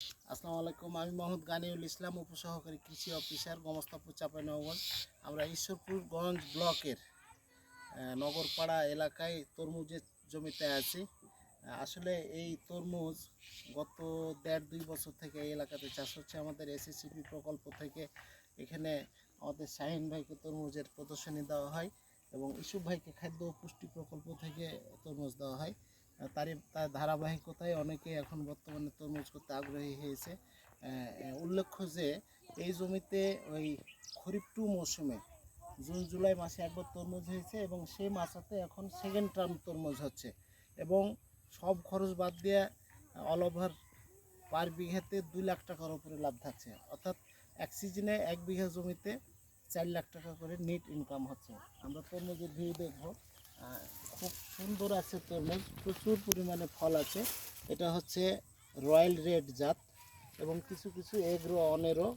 আসসালামু আলাইকুম, আমি মোহাম্মদ গানিউল ইসলাম, উপসহকারী কৃষি অফিসার, গোমস্তাপুর চাঁপাইনবাবগঞ্জ আমরা ঈশ্বরপুরগঞ্জ ব্লকের নগরপাড়া এলাকায় তরমুজের জমিতে আছি। আসলে এই তরমুজ গত দেড় দুই বছর থেকে এই এলাকাতে চাষ হচ্ছে। আমাদের এসএসসিপি প্রকল্প থেকে এখানে আমাদের শাহিন ভাইকে তরমুজের প্রদর্শনী দেওয়া হয় এবং ইসুফ ভাইকে খাদ্য পুষ্টি প্রকল্প থেকে তরমুজ দেওয়া হয়। তারই তার ধারাবাহিকতায় অনেকে এখন বর্তমানে তরমুজ করতে আগ্রহী হয়েছে। উল্লেখ্য যে, এই জমিতে ওই খরিফ টু মৌসুমে জুন, জুলাই মাসে একবার তরমুজ হয়েছে এবং সেই মাসাতে এখন সেকেন্ড টার্ম তরমুজ হচ্ছে এবং সব খরচ বাদ দিয়ে অল ওভার পার বিঘাতে দুই লাখ টাকার উপরে লাভ থাকছে। অর্থাৎ এক সিজনে এক বিঘা জমিতে চার লাখ টাকা করে নেট ইনকাম হচ্ছে। আমরা তরমুজের ভিউ দেখব। খুব সুন্দর আছে তরমুজ প্রচুর পরিমাণে ফল আছে। এটা হচ্ছে রয়্যাল রেড জাত এবং কিছু কিছু এগ্রো অনেরও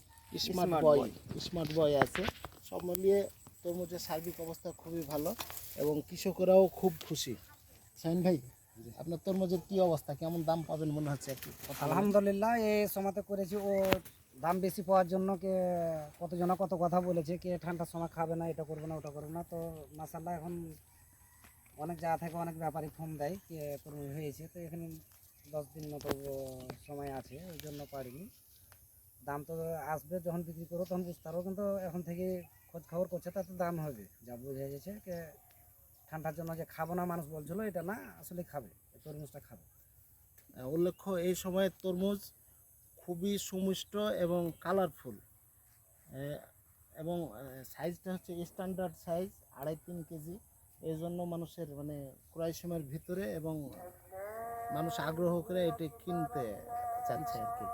স্মার্ট বয় স্মার্ট বয় আছে। সব মিলিয়ে তরমুজের সার্বিক অবস্থা খুবই ভালো এবং কৃষকরাও খুব খুশি। শাহিন ভাই আপনার তরমুজের কি অবস্থা? কেমন দাম পাবেন মনে হচ্ছে একটু। আলহামদুলিল্লাহ এই সময়তে করেছি। ও দাম বেশি পাওয়ার জন্য কে কতজনা কত কথা বলেছে কে ঠান্ডার সময় খাবে না এটা করবে না ওটা করবে না। তো মাসাল্লাহ এখন অনেক জায়গা থেকে অনেক ব্যাপারী ফোন দেয় তরমুজ হয়েছে, তো এখানে দশ দিন মতো সময় আছে, ওই জন্য পারিনি। দাম তো আসবে যখন বিক্রি করো তখন বুঝতে পারব, কিন্তু এখন থেকে খোঁজ খবর করছে, তাতে দাম হবে। যা বোঝা যাচ্ছে ঠান্ডার জন্য যে খাব না মানুষ বলছিল, এটা না, আসলে খাবে তরমুজটা খাবে। উল্লেখ্য, এই সময় তরমুজ খুবই সুমিষ্ট এবং কালারফুল এবং সাইজটা হচ্ছে স্ট্যান্ডার্ড সাইজ আড়াই তিন কেজি। এই জন্য মানুষের মানে ক্রয় সময়ের ভিতরে এবং মানুষ আগ্রহ করে এটি কিনতে চাচ্ছে আর কি।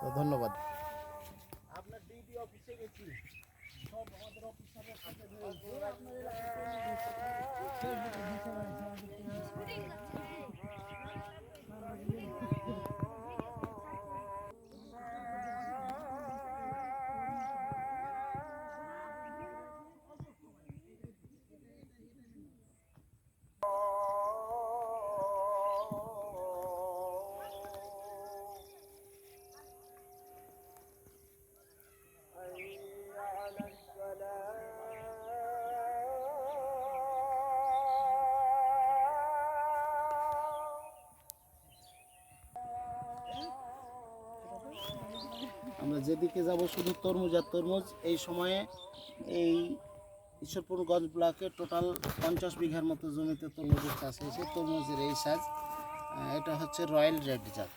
তো ধন্যবাদ। আপনার সব আমাদের অফিসারের সাথে আমরা যেদিকে যাব শুধু তরমুজ আর তরমুজ। এই সময়ে এই ঈশ্বরপুরগঞ্জ ব্লকে টোটাল পঞ্চাশ বিঘার মতো জমিতে তরমুজের চাষ হয়েছে, তরমুজের এই সাজ। এটা হচ্ছে রয়্যাল রেড জাত।